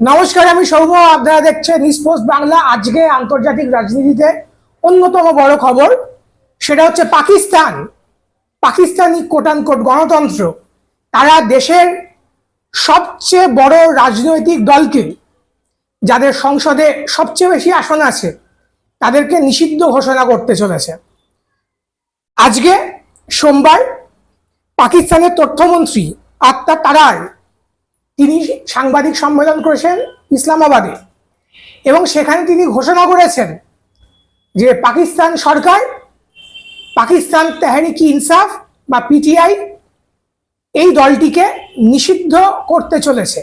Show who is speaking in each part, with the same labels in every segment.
Speaker 1: নমস্কার, আমি সৌভ আপনারা দেখছেন নিউজ বাংলা আজকে আন্তর্জাতিক রাজনীতিতে অন্যতম বড় খবর। সেটা হচ্ছে পাকিস্তান। পাকিস্তানি কোটানকোট গণতন্ত্র, তারা দেশের সবচেয়ে বড় রাজনৈতিক দলকে, যাদের সংসদে সবচেয়ে বেশি আসন আছে, তাদেরকে নিষিদ্ধ ঘোষণা করতে চলেছে। আজকে সোমবার পাকিস্তানের তথ্যমন্ত্রী আত্মা তারার তিনি সাংবাদিক সম্মেলন করেছেন ইসলামাবাদে এবং সেখানে তিনি ঘোষণা করেছেন যে পাকিস্তান সরকার পাকিস্তান তেহরিকি ইনসাফ বা পিটিআই এই দলটিকে নিষিদ্ধ করতে চলেছে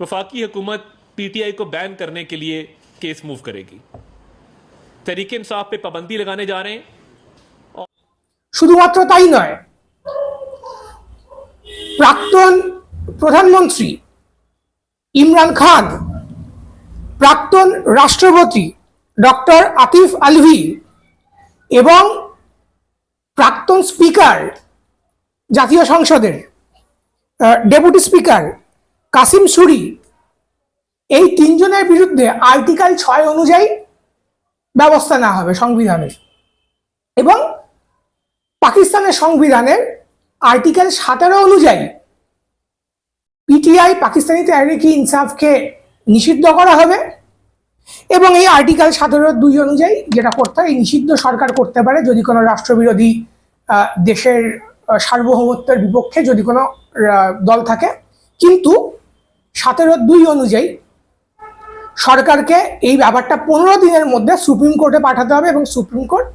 Speaker 2: वफाकी हुकूमत पीटीआई को बैन करने के लिए केस मूव करेगी तरीके इंसाफ पे पाबंदी लगाने जा रहे हैं
Speaker 1: শুধুমাত্র তাই নয় প্রাক্তন প্রধানমন্ত্রী ইমরান খান, প্রাক্তন রাষ্ট্রপতি ডক্টর আতিফ আলভি এবং প্রাক্তন স্পিকার জাতীয় সংসদের ডেপুটি স্পিকার কাসিম সুরি, এই তিনজনের বিরুদ্ধে আর্টিকেল ছয় অনুযায়ী ব্যবস্থা নেওয়া হবে সংবিধানের এবং পাকিস্তানের সংবিধানের আর্টিকেল সতেরো অনুযায়ী পিটিআই পাকিস্তানি তেহরিকি ইনসাফকে নিষিদ্ধ করা হবে এবং এই আর্টিকেল সতেরো দুই অনুযায়ী যেটা করতে হয় নিষিদ্ধ সরকার করতে পারে যদি কোনো রাষ্ট্রবিরোধী দেশের সার্বভৌমত্বের বিপক্ষে যদি কোনো দল থাকে কিন্তু সতেরো দুই অনুযায়ী সরকারকে এই ব্যাপারটা পনেরো দিনের মধ্যে সুপ্রিম কোর্টে পাঠাতে হবে এবং সুপ্রিম কোর্ট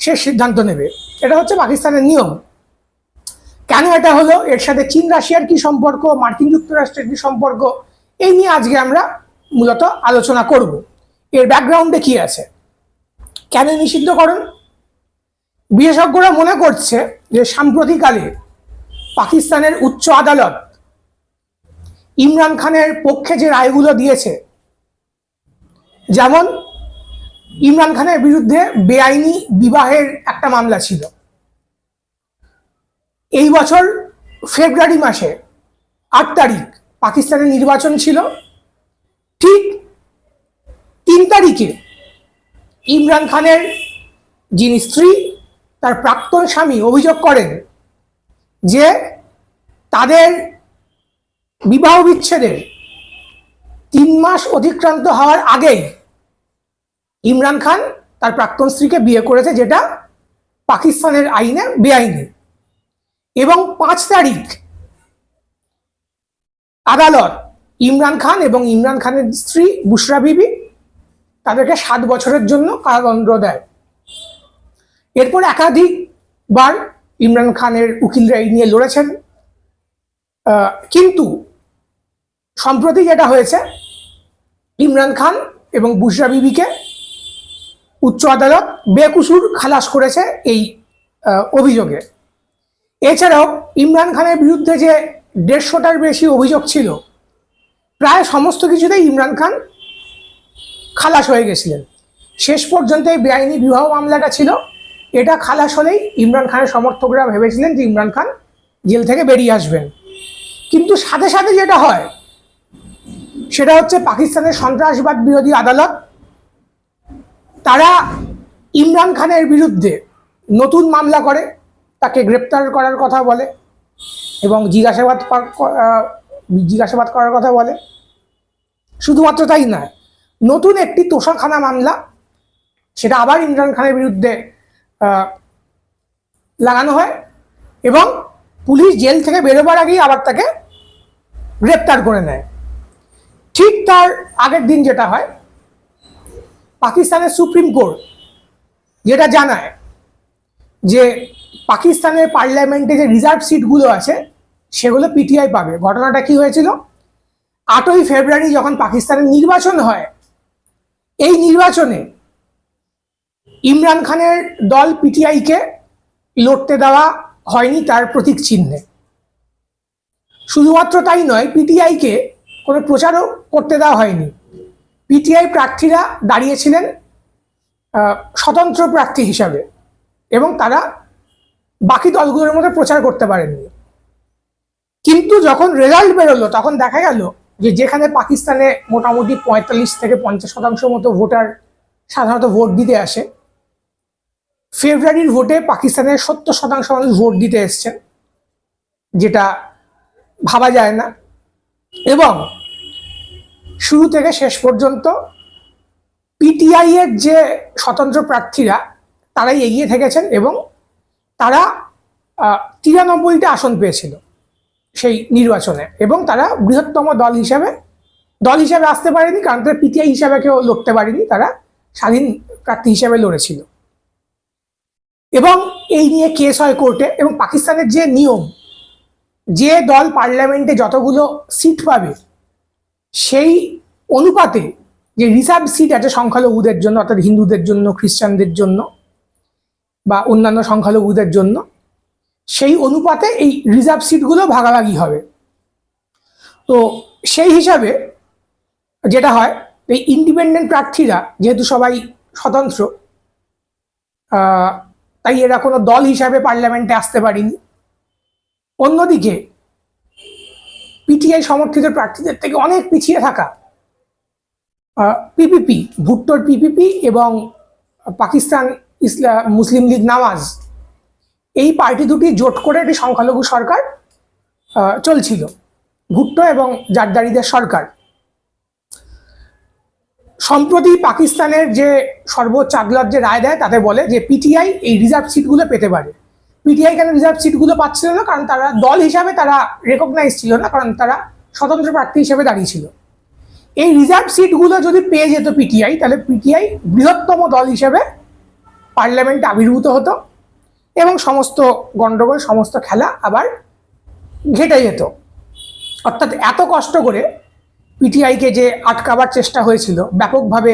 Speaker 1: সে সিদ্ধান্ত নেবে এটা হচ্ছে পাকিস্তানের নিয়ম কেন এটা হলো, এর সাথে চীন, রাশিয়ার কি সম্পর্ক, মার্কিন যুক্তরাষ্ট্রের কি সম্পর্ক, এই নিয়ে আজকে আমরা মূলত আলোচনা করব। এর ব্যাকগ্রাউন্ডে কি আছে? কেন নিষিদ্ধ নিষিদ্ধকরণ বিশেষজ্ঞরা মনে করছে যে সাম্প্রতিককালে পাকিস্তানের উচ্চ আদালত ইমরান খানের পক্ষে যে রায়গুলো দিয়েছে, যেমন ইমরান খানের বিরুদ্ধে বেআইনি বিবাহের একটা মামলা ছিল। এই বছর ফেব্রুয়ারি মাসে আট তারিখ পাকিস্তানের নির্বাচন ছিল। ঠিক তিন তারিখে ইমরান খানের যিনি স্ত্রী, তার প্রাক্তন স্বামী অভিযোগ করেন যে তাদের বিবাহ বিচ্ছেদের তিন মাস অতিক্রান্ত হওয়ার আগেই ইমরান খান তার প্রাক্তন স্ত্রীকে বিয়ে করেছে, যেটা পাকিস্তানের আইনে বেআইনি। এবং পাঁচ তারিখ আদালত ইমরান খান এবং ইমরান খানের স্ত্রী বুশরা বিবি তাদেরকে সাত বছরের জন্য কারাদণ্ড দেয়। এরপর একাধিকবার ইমরান খানের উকিলরা এই নিয়ে লড়েছেন। কিন্তু সম্প্রতি যেটা হয়েছে, ইমরান খান এবং বুশরা বিবিকে উচ্চ আদালত বেকুসুর খালাস করেছে এই অভিযোগে। এছাড়াও ইমরান খানের বিরুদ্ধে যে দেড়শোটার বেশি অভিযোগ ছিল, প্রায় সমস্ত কিছুতেই ইমরান খান খালাস হয়ে গেছিলেন। শেষ পর্যন্ত এই বেআইনি বিবাহ মামলাটা ছিল। এটা খালাস হলেই ইমরান খানের সমর্থকরা ভেবেছিলেন যে ইমরান খান জেল থেকে বেরিয়ে আসবেন। কিন্তু সাথে সাথে যেটা হয়, সেটা হচ্ছে পাকিস্তানের সন্ত্রাসবাদ বিরোধী আদালত, তারা ইমরান খানের বিরুদ্ধে নতুন মামলা করে। তাকে গ্রেপ্তার করার কথা বলে এবং জিজ্ঞাসাবাদ জিজ্ঞাসাবাদ করার কথা বলে। শুধুমাত্র তাই নয়, নতুন একটি তোষাখানা মামলা, সেটা আবার ইমরান খানের বিরুদ্ধে লাগানো হয় এবং পুলিশ জেল থেকে বেরোবার আগেই আবার তাকে গ্রেপ্তার করে নেয়। ঠিক তার আগের দিন যেটা হয়, পাকিস্তানের সুপ্রিম কোর্ট যেটা জানায় যে পাকিস্তানের পার্লামেন্টে যে রিজার্ভ সিটগুলো আছে, সেগুলো পিটিআই পাবে। ঘটনাটা কি হয়েছিল? আটই ফেব্রুয়ারি যখন পাকিস্তানের নির্বাচন হয়, এই নির্বাচনে ইমরান খানের দল পিটিআইকে লড়তে দেওয়া হয়নি তার প্রতীক চিহ্নে। শুধুমাত্র তাই নয় পিটিআইকে কোনো প্রচারও করতে দেওয়া হয়নি। পিটিআই প্রার্থীরা দাঁড়িয়েছিলেন স্বতন্ত্র প্রার্থী হিসাবে এবং তারা বাকি দলগুলোর মধ্যে প্রচার করতে পারেননি। কিন্তু যখন রেজাল্ট বেরোলো, তখন দেখা গেল যে যেখানে পাকিস্তানে মোটামুটি পঁয়তাল্লিশ থেকে পঞ্চাশ শতাংশ মতো ভোটার সাধারণত ভোট দিতে আসে, ফেব্রুয়ারির ভোটে পাকিস্তানের সত্তর শতাংশ মানুষ ভোট দিতে এসছেন, যেটা ভাবা যায় না। এবং শুরু থেকে শেষ পর্যন্ত পিটিআই এর যে স্বতন্ত্র প্রার্থীরা, তারাই এগিয়ে থেকেছেন এবং তারা তিরানব্বইটা আসন পেয়েছিল সেই নির্বাচনে এবং তারা বৃহত্তম দল হিসাবে দল হিসাবে আসতে পারেনি কারণ তারা পিটিআই হিসাবে কেউ লড়তে পারেনি, তারা স্বাধীন প্রার্থী হিসাবে লড়েছিল। এবং এই নিয়ে কেস হয় কোর্টে এবং পাকিস্তানের যে নিয়ম, যে দল পার্লামেন্টে যতগুলো সিট পাবে, সেই অনুপাতে যে রিজার্ভ সিট আছে সংখ্যালঘুদের জন্য অর্থাৎ হিন্দুদের জন্য, খ্রিস্টানদের জন্য বা অন্যান্য সংখ্যালঘুদের জন্য, সেই অনুপাতে এই রিজার্ভ সিটগুলো ভাগাভাগি হবে। তো সেই হিসাবে যেটা হয়, এই ইন্ডিপেন্ডেন্ট প্রার্থীরা যেহেতু সবাই স্বতন্ত্র তাই এরা কোনো দল হিসাবে পার্লামেন্টে আসতে পারেনি। অন্যদিকে পিটিআই সমর্থিত প্রার্থীদের থেকে অনেক পিছিয়ে থাকা পিপিপি ভুট্টোর পিপিপি এবং পাকিস্তান ইসলাম মুসলিম লীগ নামাজ, এই পার্টি দুটি জোট করে একটি সংখ্যালঘু সরকার চলছিল, ভুট্টো এবং জারদারিদের সরকার। সম্প্রতি পাকিস্তানের যে সর্বোচ্চ আদালত যে রায় দেয়, তাতে বলে যে পিটিআই এই রিজার্ভ সিটগুলো পেতে পারে। পিটিআই কেন রিজার্ভ সিটগুলো পাচ্ছিল না? কারণ তারা দল হিসাবে তারা রেকগনাইজ ছিল না, কারণ তারা স্বতন্ত্র প্রার্থী হিসেবে দাঁড়িয়েছিল এই রিজার্ভ সিটগুলো যদি পেয়ে যেত পিটিআই, তাহলে পিটিআই বৃহত্তম দল হিসেবে পার্লামেন্টে আবির্ভূত হতো এবং সমস্ত গণ্ডগোল সমস্ত খেলা আবার ঘেটে যেত। অর্থাৎ এত কষ্ট করে পিটিআইকে যে আটকাবার চেষ্টা হয়েছিল, ব্যাপকভাবে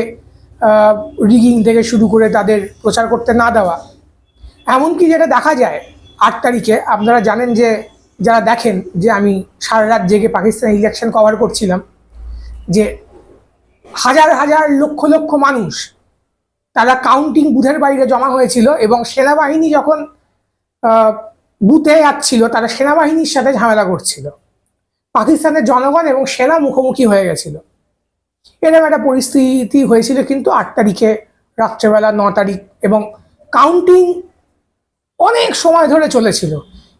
Speaker 1: রিগিং থেকে শুরু করে তাদের প্রচার করতে না দেওয়া, এমনকি যেটা দেখা যায়, আট তারিখে আপনারা জানেন যে, যারা দেখেন যে আমি সারা রাত জেগে পাকিস্তান ইলেকশন কভার করছিলাম, যে হাজার হাজার লক্ষ লক্ষ মানুষ তারা কাউন্টিং বুথের বাইরে জমা হয়েছিল এবং সেনাবাহিনী যখন বুথে যাচ্ছিল, তারা সেনাবাহিনীর সাথে ঝামেলা করছিল। পাকিস্তানের জনগণ এবং সেনা মুখোমুখি হয়ে গেছিল। এরকম একটা পরিস্থিতি হয়েছিল কিন্তু আট তারিখে রাত্রেবেলা ন তারিখ এবং কাউন্টিং অনেক সময় ধরে চলেছিল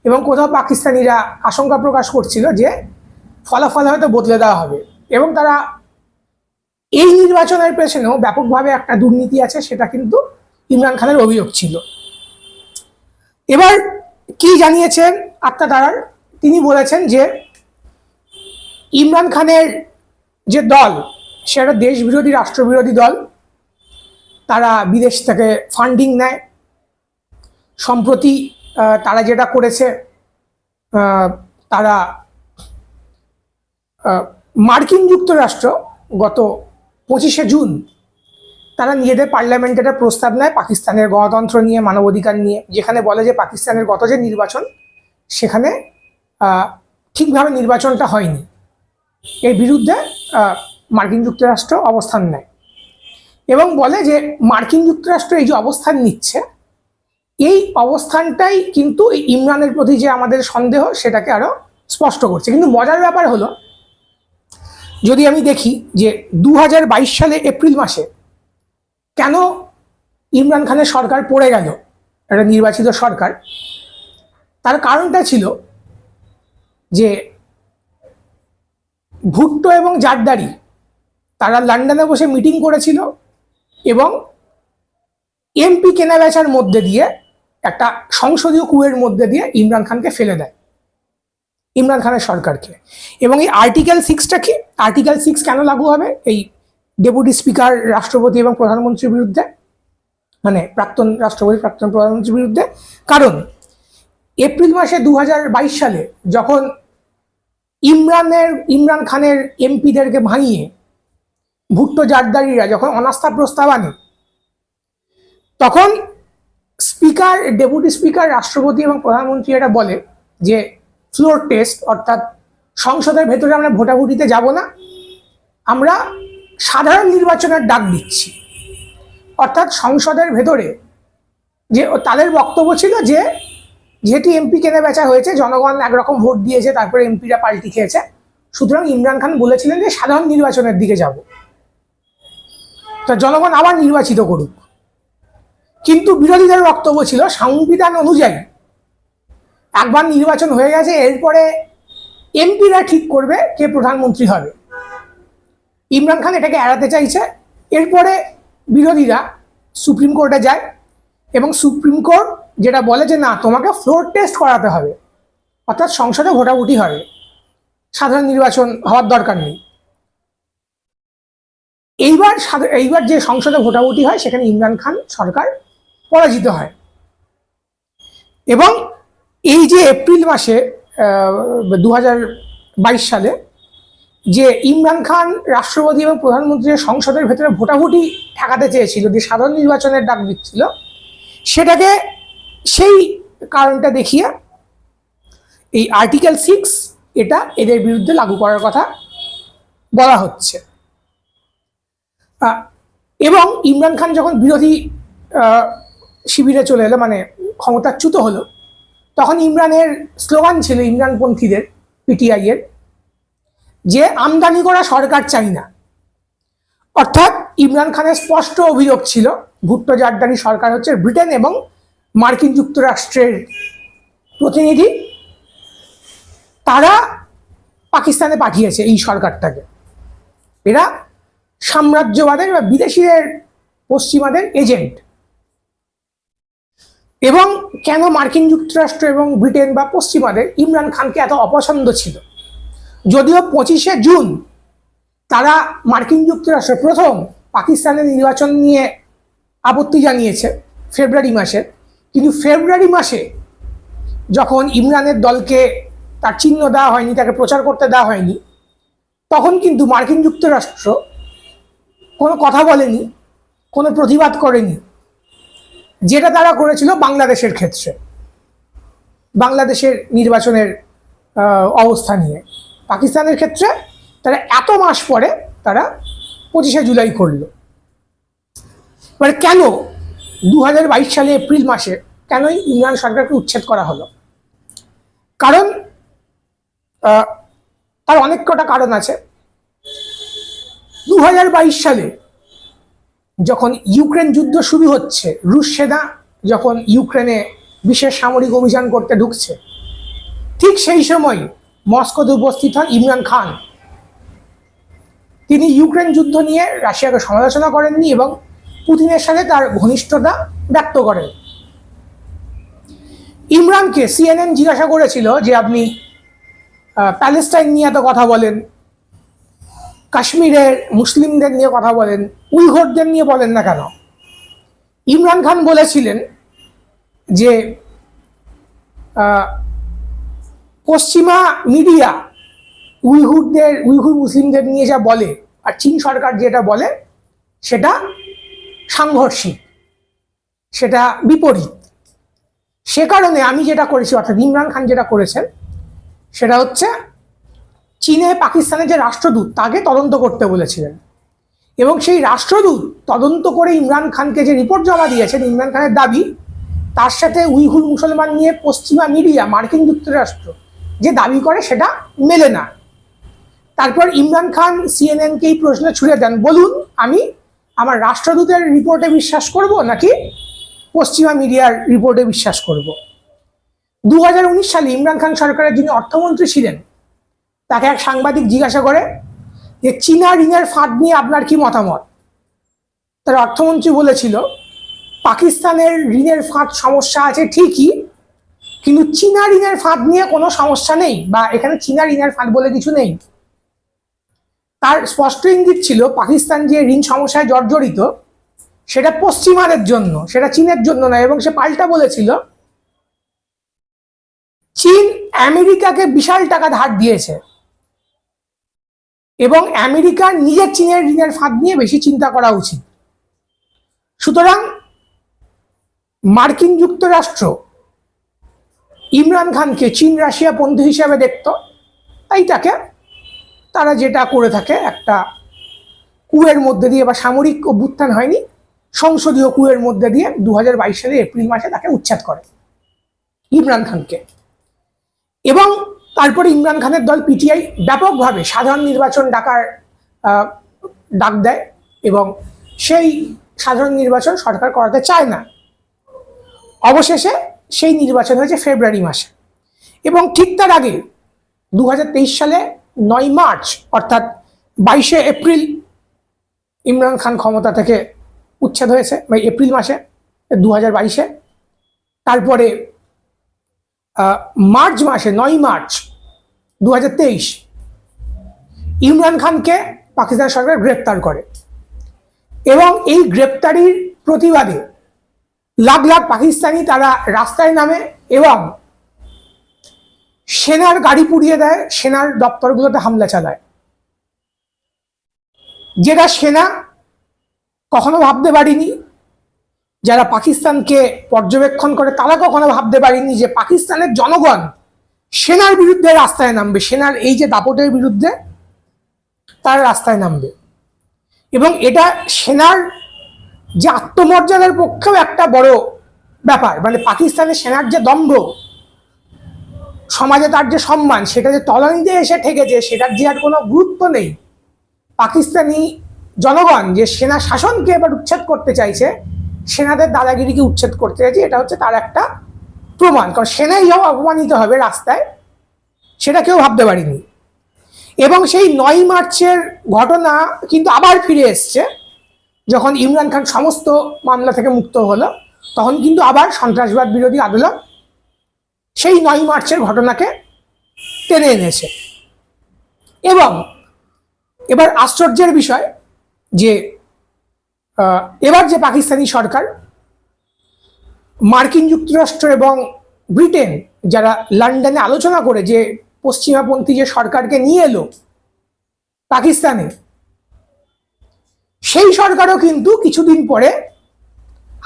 Speaker 1: এবং কোথাও পাকিস্তানিরা আশঙ্কা প্রকাশ করছিল যে ফলাফল হয়তো বদলে দেওয়া হবে এবং তারা এই নির্বাচনের পেছনেও ব্যাপকভাবে একটা দুর্নীতি আছে, সেটা কিন্তু ইমরান খানের অভিযোগ ছিল। এবার কি জানিয়েছেন আত্মা তারার তিনি বলেছেন যে ইমরান খানের যে দল, সেটা দেশবিরোধী, রাষ্ট্রবিরোধী দল। তারা বিদেশ থেকে ফান্ডিং নেয়। সম্প্রতি তারা যেটা করেছে তারা মার্কিন যুক্তরাষ্ট্র গত পঁচিশে জুন, তারা নিজেদের পার্লামেন্টে একটা প্রস্তাব নেয় পাকিস্তানের গণতন্ত্র নিয়ে, মানবাধিকার নিয়ে, যেখানে বলে যে পাকিস্তানের গত যে নির্বাচন, সেখানে ঠিকভাবে নির্বাচনটা হয়নি। এর বিরুদ্ধে মার্কিন যুক্তরাষ্ট্র অবস্থান নেয়। এবং বলে যে মার্কিন যুক্তরাষ্ট্র এই যে অবস্থান নিচ্ছে, এই অবস্থানটাই কিন্তু ইমরানের প্রতি যে আমাদের সন্দেহ, সেটাকে আরও স্পষ্ট করছে। কিন্তু মজার ব্যাপার হলো যদি আমি দেখি যে দু হাজার বাইশ সালে এপ্রিল মাসে কেন ইমরান খানের সরকার পড়ে গেল, একটা নির্বাচিত সরকার, তার কারণটা ছিল যে ভুট্টো এবং জারদারি তারা লন্ডনে বসে মিটিং করেছিল এবং এমপি কেনাবেচার মধ্যে দিয়ে, একটা সংসদীয় কুয়ের মধ্যে দিয়ে ইমরান খানকে ফেলে দেয়। ইমরান খানের সরকারকে। এবং এই আর্টিকেল সিক্সটা কি? আর্টিকেল সিক্স কেন লাগু হবে? এই ডেপুটি স্পিকার রাষ্ট্রপতি এবং প্রধানমন্ত্রীর বিরুদ্ধে? মানে প্রাক্তন রাষ্ট্রপতি, প্রাক্তন প্রধানমন্ত্রীর বিরুদ্ধে? কারণ এপ্রিল মাসে দু হাজার বাইশ সালে যখন ইমরানের, ইমরান খানের এমপিদেরকে ভাঙিয়ে ভুট্টো জারদারিরা যখন অনাস্থা প্রস্তাব আনে, তখন স্পিকার ডেপুটি স্পিকার রাষ্ট্রপতি এবং প্রধানমন্ত্রী এটা বলে যে ফ্লোর টেস্ট অর্থাৎ সংসদের ভেতরে আমরা ভোটাভুটিতে যাব না। আমরা সাধারণ নির্বাচনের ডাক দিচ্ছি। অর্থাৎ সংসদের ভেতরে যে তাদের বক্তব্য ছিল যে, যেহেতু এমপি কেনে বেচা হয়েছে, জনগণ একরকম ভোট দিয়েছে, তারপরে এমপিরা পাল্টি খেয়েছে। সুতরাং ইমরান খান বলেছিলেন যে, সাধারণ নির্বাচনের দিকে যাব। তো জনগণ আবার নির্বাচিত করুক। কিন্তু বিরোধীদের বক্তব্য ছিল, সংবিধান অনুযায়ী একবার নির্বাচন হয়ে গেছে, এরপরে এমপিরা ঠিক করবে কে প্রধানমন্ত্রী হবে। ইমরান খান এটাকে এড়াতে চাইছে, এরপরে বিরোধীরা সুপ্রিম কোর্টে যায় এবং সুপ্রিম কোর্ট যেটা বলে যে না, তোমাকে ফ্লোর টেস্ট করাতে হবে, অর্থাৎ সংসদে ভোটাভুটি হবে, সাধারণ নির্বাচন হওয়ার দরকার নেই। এইবার এইবার যে সংসদে ভোটাভুটি হয়, সেখানে ইমরান খান সরকার পরাজিত হয়। এবং এই যে এপ্রিল মাসে দু সালে যে ইমরান খান রাষ্ট্রপতি এবং প্রধানমন্ত্রীর সংসদের ভেতরে ভোটাভুটি ঠেকাতে চেয়েছিল, যে সাধারণ নির্বাচনের ডাক দিচ্ছিল, সেটাকে সেই কারণটা দেখিয়ে এই আর্টিকেল সিক্স এটা এদের বিরুদ্ধে লাগু করার কথা বলা হচ্ছে। এবং ইমরান খান যখন বিরোধী শিবিরে চলে এলো মানে ক্ষমতাচ্যুত হলো তখন ইমরানের স্লোগান ছিল ইমরানপন্থীদের পিটিআই এর যে আমদানি করা সরকার চাই না। অর্থাৎ ইমরান খানের স্পষ্ট অভিযোগ ছিল, ভুট্টো জারদারি সরকার হচ্ছে ব্রিটেন এবং মার্কিন যুক্তরাষ্ট্রের প্রতিনিধি। তারা পাকিস্তানে পাঠিয়েছে এই সরকারটাকে। এরা সাম্রাজ্যবাদের বা বিদেশিদের, পশ্চিমাদের এজেন্ট এবং কেন মার্কিন যুক্তরাষ্ট্র এবং ব্রিটেন বা পশ্চিমাদের ইমরান খানকে এত অপছন্দ ছিল? যদিও পঁচিশে জুন তারা মার্কিন যুক্তরাষ্ট্র প্রথম পাকিস্তানের নির্বাচন নিয়ে আপত্তি জানিয়েছে, ফেব্রুয়ারি মাসে। কিন্তু ফেব্রুয়ারি মাসে যখন ইমরানের দলকে তার চিহ্ন দেওয়া হয়নি, তাকে প্রচার করতে দেওয়া হয়নি, তখন কিন্তু মার্কিন যুক্তরাষ্ট্র কোনো কথা বলেনি, কোনো প্রতিবাদ করেনি। যেটা তারা করেছিল বাংলাদেশের ক্ষেত্রে। বাংলাদেশের নির্বাচনের অবস্থা নিয়ে। পাকিস্তানের ক্ষেত্রে তারা এত মাস পরে তারা পঁচিশে জুলাই করল। এবারে কেন দু সালে এপ্রিল মাসে কেনই ইমরান সরকারকে উচ্ছেদ করা হলো? কারণ তার অনেক কটা কারণ আছে। দু সালে যখন ইউক্রেন যুদ্ধ শুরু হচ্ছে, রুশ সেনা যখন ইউক্রেনে বিশেষ সামরিক অভিযান করতে ঢুকছে, ঠিক সেই সময় মস্কোতে উপস্থিত হন ইমরান খান। তিনি ইউক্রেন যুদ্ধ নিয়ে রাশিয়াকে সমালোচনা করেননি এবং পুতিনের সাথে তার ঘনিষ্ঠতা ব্যক্ত করেন। ইমরানকে সিএনএন জিজ্ঞাসা করেছিল যে, আপনি প্যালেস্টাইন নিয়ে এত কথা বলেন কাশ্মীরের মুসলিমদের নিয়ে কথা বলেন, উইঘরদের নিয়ে বলেন না কেন? ইমরান খান বলেছিলেন যে পশ্চিমা মিডিয়া উইঘুরদের, উইঘুর মুসলিমদের নিয়ে যা বলে, আর চীন সরকার যেটা বলে, সেটা সাংঘর্ষিক, সেটা বিপরীত। সে কারণে আমি যেটা করেছি, অর্থাৎ ইমরান খান যেটা করেছেন, সেটা হচ্ছে চীনে পাকিস্তানের যে রাষ্ট্রদূত, তাকে তদন্ত করতে বলেছিলেন। এবং সেই রাষ্ট্রদূত তদন্ত করে ইমরান খানকে যে রিপোর্ট জমা দিয়েছেন, ইমরান খানের দাবি, তার সাথে উইঘুর মুসলমান নিয়ে পশ্চিমা মিডিয়া, মার্কিন যুক্তরাষ্ট্র, যে দাবি করে সেটা মেলে না। তারপর ইমরান খান সিএনএনকে এই প্রশ্ন ছুড়ে দেন, বলুন, আমি আমার রাষ্ট্রদূতের রিপোর্টে বিশ্বাস করব নাকি পশ্চিমা মিডিয়ার রিপোর্টে বিশ্বাস করব? দু হাজার উনিশ সালে ইমরান খান সরকারের যিনি অর্থমন্ত্রী ছিলেন তাকে এক সাংবাদিক জিজ্ঞাসা করে যে, চীনা ঋণের ফাঁদ নিয়ে আপনার কি মতামত? তার অর্থমন্ত্রী বলেছিল, পাকিস্তানের ঋণের ফাঁদ সমস্যা আছে ঠিকই, কিন্তু চীনা ঋণের ফাঁদ নিয়ে কোনো সমস্যা নেই বা এখানে চীনা ঋণের ফাঁদ বলে কিছু নেই। তার স্পষ্ট ইঙ্গিত ছিল, পাকিস্তান যে ঋণ সমস্যায় জর্জরিত, সেটা পশ্চিমাদের জন্য, সেটা চীনের জন্য নয়। এবং সে পাল্টা বলেছিল, চীন আমেরিকাকে বিশাল টাকা ধার দিয়েছে। এবং আমেরিকার নিজের চীনের ঋণের ফাঁদ নিয়ে বেশি চিন্তা করা উচিত। সুতরাং মার্কিন যুক্তরাষ্ট্র ইমরান খানকে চীন রাশিয়া বন্ধু হিসাবে দেখত। তাই তাকে তারা যেটা করে থাকে, একটা কুয়ের মধ্যে দিয়ে বা সামরিক অভ্যুত্থান হয়নি, সংসদীয় কুয়ের মধ্যে দিয়ে দু হাজার বাইশ সালের এপ্রিল মাসে তাকে উচ্ছেদ করে ইমরান খানকে। এবং তারপরে ইমরান খানের দল পিটিআই ব্যাপকভাবে সাধারণ নির্বাচন ডাকার ডাক দেয় এবং সেই সাধারণ নির্বাচন সরকার করাতে চায় না। অবশেষে সেই নির্বাচন হয়েছে ফেব্রুয়ারি মাসে এবং ঠিক তার আগে দু হাজার তেইশ সালে নয় মার্চ, অর্থাৎ বাইশে এপ্রিল ইমরান খান ক্ষমতা থেকে উচ্ছেদ হয়েছে মানে এপ্রিল মাসে দু হাজার বাইশে। তারপরে মার্চ মাসে, নয় মার্চ দু ইমরান খানকে পাকিস্তান সরকার গ্রেপ্তার করে। এবং এই গ্রেপ্তারির প্রতিবাদে লাখ লাখ পাকিস্তানি তারা রাস্তায় নামে এবং সেনার গাড়ি পুড়িয়ে দেয়, সেনার দপ্তরগুলোতে হামলা চালায়। যেটা সেনা কখনো ভাবতে পারিনি, যারা পাকিস্তানকে পর্যবেক্ষণ করে, তারা কখনো ভাবতে পারিনি যে পাকিস্তানের জনগণ সেনার বিরুদ্ধে রাস্তায় নামবে, সেনার এই যে দাপটের বিরুদ্ধে তার রাস্তায় নামবে। এবং এটা সেনার যে আত্মমর্যাদার পক্ষেও একটা বড় ব্যাপার মানে পাকিস্তানের সেনার যে দম্ভ, সমাজে তার যে সম্মান, সেটা যে তলানিতে এসে ঠেকেছে, সেটার যে আর কোনো গুরুত্ব নেই। পাকিস্তানি জনগণ যে সেনা শাসনকে এবার উচ্ছেদ করতে চাইছে, সেনাদের দাদাগিরিকে উচ্ছেদ করতে চাইছে, এটা হচ্ছে তার একটা প্রমাণ, কারণ সেনাই যাও অপমানিত হবে রাস্তায়, সেটা কেউ ভাবতে পারিনি। এবং সেই নয় মার্চের ঘটনা কিন্তু আবার ফিরে এসছে, যখন ইমরান খান সমস্ত মামলা থেকে মুক্ত হলো, তখন কিন্তু আবার সন্ত্রাসবাদ বিরোধী আদালত সেই নয় মার্চের ঘটনাকে টেনে এনেছে। এবং এবার আশ্চর্যের বিষয় যে এবার যে পাকিস্তানি সরকার মার্কিন যুক্তরাষ্ট্র এবং ব্রিটেন যারা লন্ডনে আলোচনা করে যে পশ্চিমাপন্থী যে সরকারকে নিয়ে এলো পাকিস্তানে, সেই সরকারও কিন্তু কিছুদিন পরে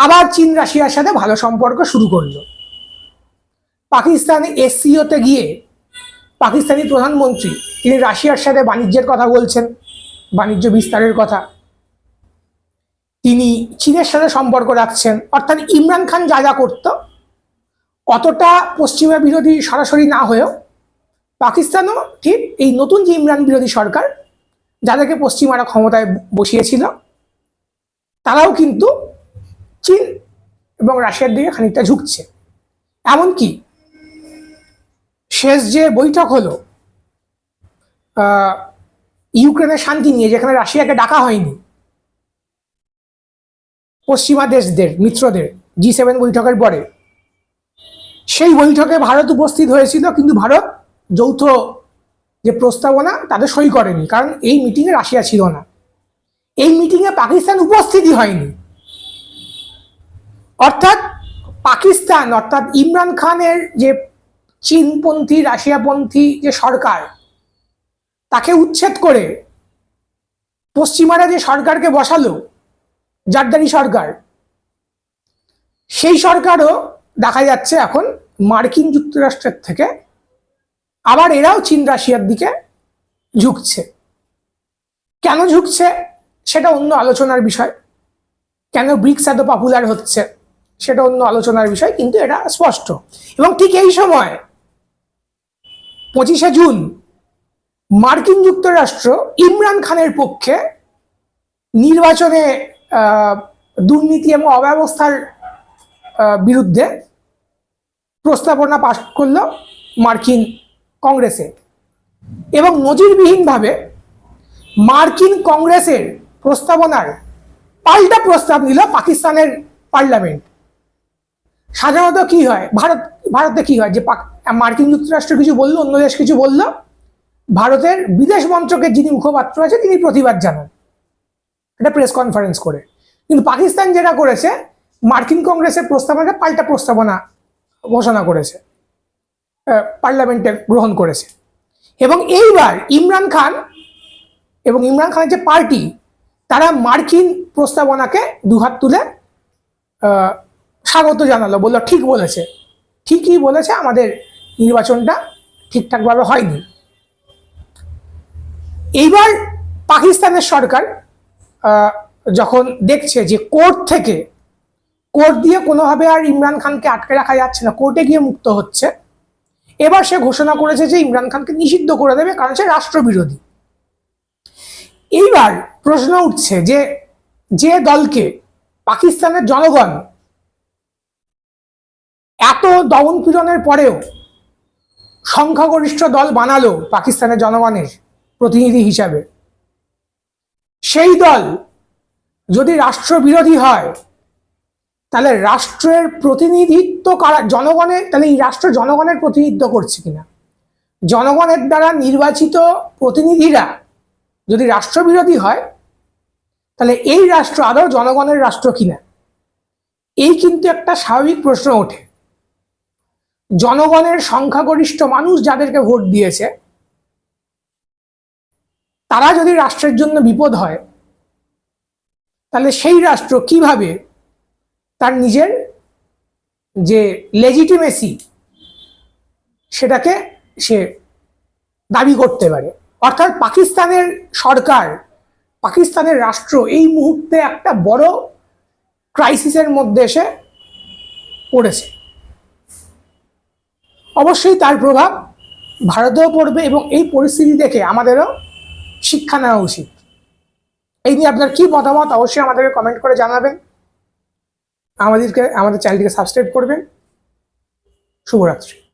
Speaker 1: আবার চীন রাশিয়ার সাথে ভালো সম্পর্ক শুরু করল। পাকিস্তান এসসিওতে গিয়ে পাকিস্তানি প্রধানমন্ত্রী, তিনি রাশিয়ার সাথে বাণিজ্যের কথা বলছেন, বাণিজ্য বিস্তারের কথা। তিনি চীনের সাথে সম্পর্ক রাখছেন। অর্থাৎ ইমরান খান যা যা করতো, অতটা পশ্চিমা বিরোধী সরাসরি না হয়েও পাকিস্তানও ঠিক এই নতুন যে ইমরান বিরোধী সরকার, যাদেরকে পশ্চিমারা ক্ষমতায় বসিয়েছিল, তারাও কিন্তু চীন এবং রাশিয়ার দিকে খানিকটা ঝুঁকছে। এমনকি শেষ যে বৈঠক হলো ইউক্রেনের শান্তি নিয়ে, যেখানে রাশিয়াকে ডাকা হয়নি পশ্চিমা দেশদের, মিত্রদের জি সেভেন বৈঠকের পরে। সেই বৈঠকে ভারত উপস্থিত হয়েছিল, কিন্তু ভারত যৌথ যে প্রস্তাবনা তাদের সই করেনি, কারণ এই মিটিংয়ে রাশিয়া ছিল না। এই মিটিংয়ে পাকিস্তান উপস্থিতই হয়নি। অর্থাৎ পাকিস্তান, অর্থাৎ ইমরান খানের যে চীনপন্থী, রাশিয়াপন্থী যে সরকার, তাকে উচ্ছেদ করে পশ্চিমারা যে সরকারকে বসালো জারদারি সরকার। সেই সরকারও দেখা যাচ্ছে এখন মার্কিন যুক্তরাষ্ট্রের থেকে আবার এরাও চীন রাশিয়ার দিকে ঝুঁকছে। কেন ঝুঁকছে সেটা অন্য আলোচনার বিষয়। কেন ব্রিক্স এত পপুলার হচ্ছে সেটা অন্য আলোচনার বিষয়, কিন্তু এটা স্পষ্ট। এবং ঠিক এই সময় পঁচিশে জুন মার্কিন যুক্তরাষ্ট্র ইমরান খানের পক্ষে নির্বাচনে দুর্নীতি এবং অব্যবস্থার বিরুদ্ধে প্রস্তাবনা পাশ করল মার্কিন কংগ্রেসে। এবং নজিরবিহীনভাবে মার্কিন কংগ্রেসের প্রস্তাবনার পাল্টা প্রস্তাব নিল পাকিস্তানের পার্লামেন্ট। সাধারণত কি হয়? ভারত, ভারতে কি হয়? যে মার্কিন যুক্তরাষ্ট্র কিছু বলল, অন্য দেশ কিছু বলল, ভারতের বিদেশ মন্ত্রকের যিনি মুখপাত্র আছে তিনি প্রতিবাদ জানান। এটা প্রেস কনফারেন্স করে। কিন্তু পাকিস্তান যেটা করেছে, মার্কিন কংগ্রেসের প্রস্তাবনাটা পাল্টা প্রস্তাবনা ঘোষণা করেছে। পার্লামেন্টে গ্রহণ করেছে। এবং এইবার ইমরান খান এবং ইমরান খানের যে পার্টি, তারা মার্কিন প্রস্তাবনাকে দুহাত তুলে স্বাগত জানালো, বলল, ঠিক বলেছে। ঠিকই বলেছে, আমাদের নির্বাচনটা ঠিকঠাকভাবে হয়নি। এইবার পাকিস্তানের সরকার যখন দেখছে যে কোর্ট থেকে, কোর্ট দিয়ে কোনোভাবে আর ইমরান খানকে আটকে রাখা যাচ্ছে না, কোর্টে গিয়ে মুক্ত হচ্ছে। এবার সে ঘোষণা করেছে যে ইমরান খানকে নিষিদ্ধ করে দেবে, কারণ সে রাষ্ট্রবিরোধী। এইবার প্রশ্ন উঠছে যে যে দলকে পাকিস্তানের জনগণ এত দমন পীড়নের পরেও সংখ্যাগরিষ্ঠ দল বানালো পাকিস্তানের জনগণের প্রতিনিধি হিসাবে সেই দল যদি রাষ্ট্রবিরোধী হয়, তাহলে রাষ্ট্রের প্রতিনিধিত্ব কারা, জনগণের, তাহলে এই রাষ্ট্র জনগণের প্রতিনিধিত্ব করছে কিনা? জনগণের দ্বারা নির্বাচিত প্রতিনিধিরা যদি রাষ্ট্রবিরোধী হয়, তাহলে এই রাষ্ট্র আদৌ জনগণের রাষ্ট্র কিনা? এই কিন্তু একটা স্বাভাবিক প্রশ্ন ওঠে। জনগণের সংখ্যাগরিষ্ঠ মানুষ যাদেরকে ভোট দিয়েছে তারা যদি রাষ্ট্রের জন্য বিপদ হয়, তাহলে সেই রাষ্ট্র কীভাবে তার নিজের যে লেজিটিমেসি সেটাকে সে দাবি করতে পারে? অর্থাৎ পাকিস্তানের সরকার, পাকিস্তানের রাষ্ট্র এই মুহূর্তে একটা বড় ক্রাইসিসের মধ্যে এসে পড়েছে। অবশ্যই তার প্রভাব ভারতেও পড়বে এবং এই পরিস্থিতি দেখে আমাদেরও শিক্ষা নেওয়া উচিত। এই নিয়ে আপনার কি মতামত, অবশ্যই আমাদেরকে কমেন্ট করে জানাবেন। আমাদেরকে, আমাদের চ্যানেলটিকে সাবস্ক্রাইব করবেন। শুভরাত্রি।